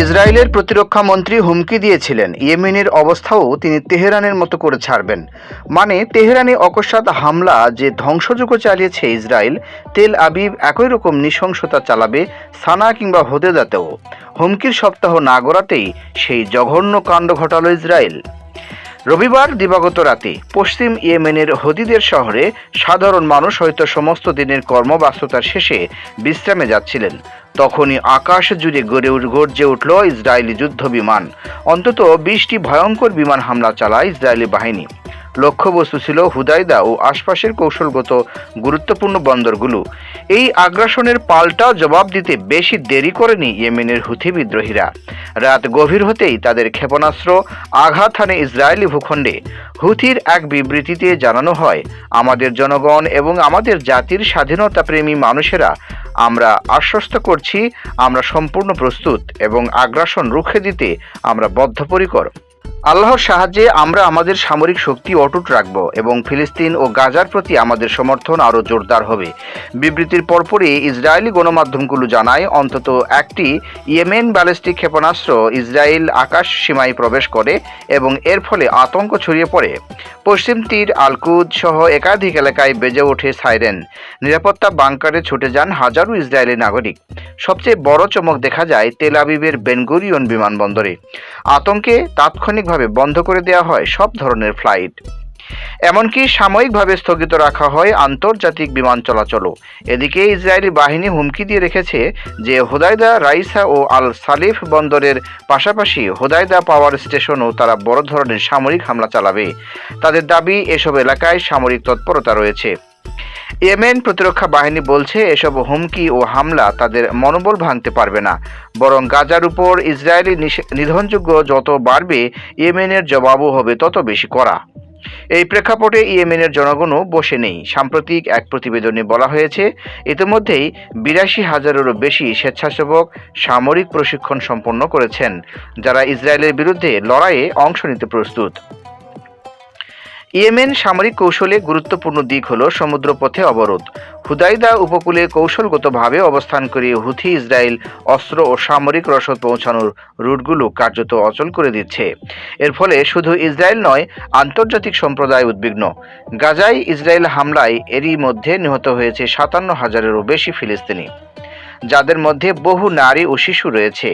ইসরায়েলের প্রতিরক্ষা মন্ত্রী হুমকি দিয়েছিলেন। ইয়েমেনের অবস্থাও তিনি তেহরানের মতো করে ছাড়বেন। মানে তেহরানে অকস্মাত হামলা যে ধ্বংসযোগ্য চালিয়েছে ইসরায়েল, তেল আবিব একই রকম নৃশংসতা চালাবে সানা কিংবা হোদেদাতেও। হুমকির সপ্তাহ না গড়াতেই সেই জঘন্য কাণ্ড ঘটাল ইসরায়েল। রবিবার দিবাগত রাতে পশ্চিম ইয়েমেনের হদিদের শহরে সাধারণ মানুষ হয়তো সমস্ত দিনের কর্মব্যস্ততার শেষে বিশ্রামে যাচ্ছিলেন। তখনই আকাশ জুড়ে গড়ে গর্জে উঠল ইসরায়েলি যুদ্ধ বিমান অন্তত বিশটি ভয়ঙ্কর বিমান হামলা চালায় ইসরায়েলি বাহিনী। লক্ষ্যবস্তু ছিল হুদাইদা ও আশপাশের কৌশলগত গুরুত্বপূর্ণ বন্দরগুলো। এই আগ্রাসনের পাল্টা জবাব দিতে বেশি দেরি করেনি ইয়েমেনের হুথি বিদ্রোহীরা। রাত গভীর হতেই তাদের ক্ষেপণাস্ত্র, আঘাত হানে ইসরায়েলি ভূখণ্ডে। হুথির এক বিবৃতিতে জানানো হয়, আমাদের জনগণ এবং আমাদের জাতির স্বাধীনতা প্রেমী মানুষেরা, আমরা আশ্বস্ত করছি, আমরা সম্পূর্ণ প্রস্তুত এবং আগ্রাসন রুখে দিতে আমরা বদ্ধপরিকর। আল্লাহর সাহায্যে আমরা আমাদের সামরিক শক্তি অটুট রাখব এবং ফিলিস্তিন ও গাজার প্রতি আমাদের সমর্থন আরও জোরদার হবে। বিবৃতির পরপরই ইসরায়েলি গণমাধ্যমগুলো জানায়, অন্তত একটি ইয়েমেন ব্যালিস্টিক ক্ষেপণাস্ত্র ইসরায়েল আকাশ সীমায় প্রবেশ করে এবং এর ফলে আতঙ্ক ছড়িয়ে পড়ে। পশ্চিম তীর, আলকুদ সহ একাধিক এলাকায় বেজে ওঠে সাইরেন। নিরাপত্তা বাংকারে ছুটে যান হাজারো ইসরায়েলি নাগরিক। সবচেয়ে বড় চমক দেখা যায় তেল আবিবের বেনগুরিয়ন বিমানবন্দরে। আতঙ্কে তাৎক্ষণিকভাবে বন্ধ করে দেওয়া হয় সব ধরনের ফ্লাইট। এমনকি সাময়িকভাবে স্থগিত রাখা হয় আন্তর্জাতিক বিমান চলাচলও। এদিকে ইসরায়েলি বাহিনী হুমকি দিয়ে রেখেছে যে হোদাইদা রাইসা ও আল সালিফ বন্দরের পাশাপাশি হোদাইদা পাওয়ার স্টেশনও তারা বড় ধরনের সামরিক হামলা চালাবে। তাদের দাবি, এসব এলাকায় সামরিক তৎপরতা রয়েছে। ইয়েমেন প্রতিরক্ষা বাহিনী বলছে, এসব হুমকি ও হামলা তাদের মনোবল ভাঙতে পারবে না। বরং গাজার উপর ইসরায়েলি নিধনযোগ্য যত বাড়বে, ইয়েমেনের জবাবও হবে তত বেশি করা এই প্রেক্ষাপটে ইয়েমেনের জনগণও বসে নেই। সাম্প্রতিক এক প্রতিবেদনে বলা হয়েছে, ইতিমধ্যেই বিরাশি হাজারেরও বেশি স্বেচ্ছাসেবক সামরিক প্রশিক্ষণ সম্পন্ন করেছেন, যারা ইসরায়েলের বিরুদ্ধে লড়াইয়ে অংশ নিতে প্রস্তুত। ইয়েমেন সামরিক কৌশলে গুরুত্বপূর্ণ দিক হল সমুদ্রপথে অবরোধ। হুদাইদা উপকূলে কৌশলগতভাবে অবস্থান করে হুথি ইসরায়েল অস্ত্র ও সামরিক রসদ পৌঁছানোর রুটগুলো কার্যত অচল করে দিচ্ছে। এর ফলে শুধু ইসরায়েল নয়, আন্তর্জাতিক সম্প্রদায় উদ্বিগ্ন। গাজায় ইসরায়েল হামলায় এরই মধ্যে নিহত হয়েছে সাতান্ন হাজারেরও বেশি ফিলিস্তিনি। যাদের মধ্যে বহু নারী ও শিশু রয়েছে।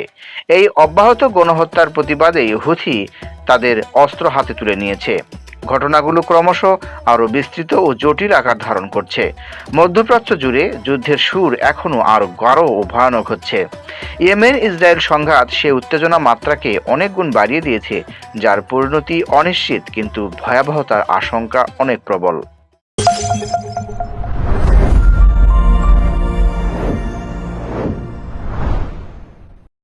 এই অব্যাহত গণহত্যার প্রতিবাদেই হুথি তাদের অস্ত্র হাতে তুলে নিয়েছে। ঘটনাগুলো ক্রমশ আরও বিস্তৃত ও জটিল আকার ধারণ করছে। মধ্যপ্রাচ্য জুড়ে যুদ্ধের সুর এখনও আরও গাঢ় ও ভয়ানক হচ্ছে। ইয়েমেন ইসরায়েল সংঘাত সে উত্তেজনা মাত্রাকে অনেক গুণ বাড়িয়ে দিয়েছে, যার পরিণতি অনিশ্চিত কিন্তু ভয়াবহতার আশঙ্কা অনেক প্রবল।